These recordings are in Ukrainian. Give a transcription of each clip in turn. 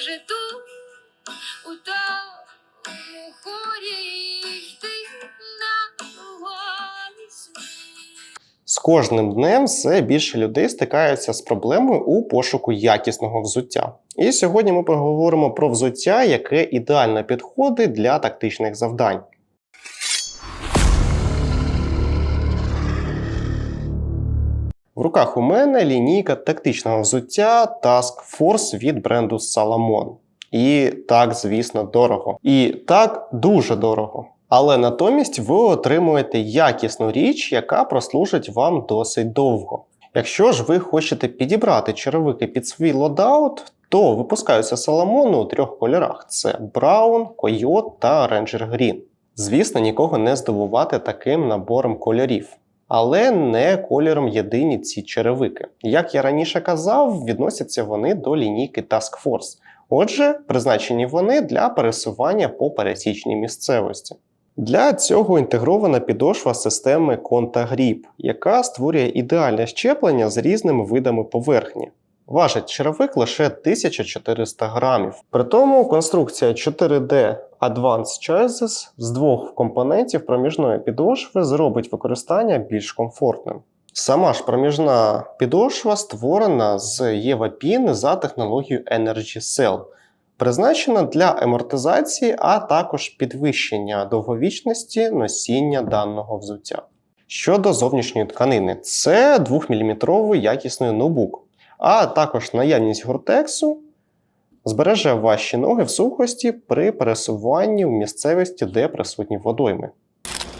вже тут, у тому хорі йти на. З кожним днем все більше людей стикаються з проблемою у пошуку якісного взуття. І сьогодні ми поговоримо про взуття, яке ідеально підходить для тактичних завдань. В руках у мене лінійка тактичного взуття Task Force від бренду Salomon. І так, звісно, дорого. І так дуже дорого. Але натомість ви отримуєте якісну річ, яка прослужить вам досить довго. Якщо ж ви хочете підібрати черевики під свій лодаут, то випускаються Salomon у трьох кольорах: це Brown, Coyote та Ranger Green. Звісно, нікого не здивувати таким набором кольорів. Але не кольором єдині ці черевики. Як я раніше казав, відносяться вони до лінійки Task Force. Отже, призначені вони для пересування по пересічній місцевості. Для цього інтегрована підошва системи ContaGrip, яка створює ідеальне щеплення з різними видами поверхні. Важить черевик лише 1400 грамів. При тому конструкція 4D Advanced Chassis з двох компонентів проміжної підошви зробить використання більш комфортним. Сама ж проміжна підошва створена з ЄВАПІН за технологією Energy Cell, призначена для амортизації, а також підвищення довговічності носіння даного взуття. Щодо зовнішньої тканини, це 2-мм якісний ноутбук, а також наявність гортексу збереже ваші ноги в сухості при пересуванні в місцевості, де присутні водойми.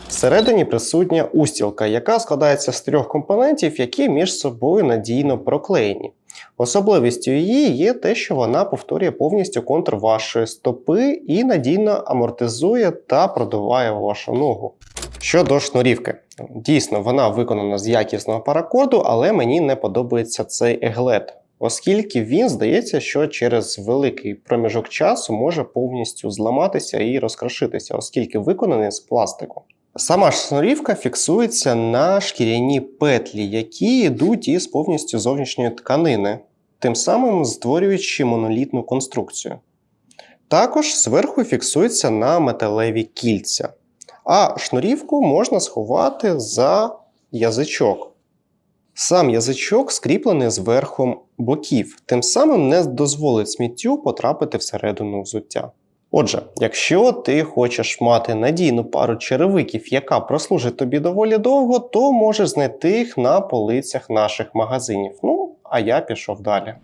Всередині присутня устілка, яка складається з трьох компонентів, які між собою надійно проклеєні. Особливістю її є те, що вона повторює повністю контур вашої стопи і надійно амортизує та продуває вашу ногу. Щодо шнурівки, дійсно вона виконана з якісного паракорду, але мені не подобається цей еглет, оскільки він здається, що через великий проміжок часу може повністю зламатися і розкрошитися, оскільки виконаний з пластику. Сама ж шнурівка фіксується на шкіряні петлі, які йдуть із повністю зовнішньої тканини, тим самим створюючи монолітну конструкцію. Також зверху фіксується на металеві кільця, а шнурівку можна сховати за язичок. Сам язичок скріплений зверху боків, тим самим не дозволить сміттю потрапити всередину взуття. Отже, якщо ти хочеш мати надійну пару черевиків, яка прослужить тобі доволі довго, то можеш знайти їх на полицях наших магазинів. Ну, а я пішов далі.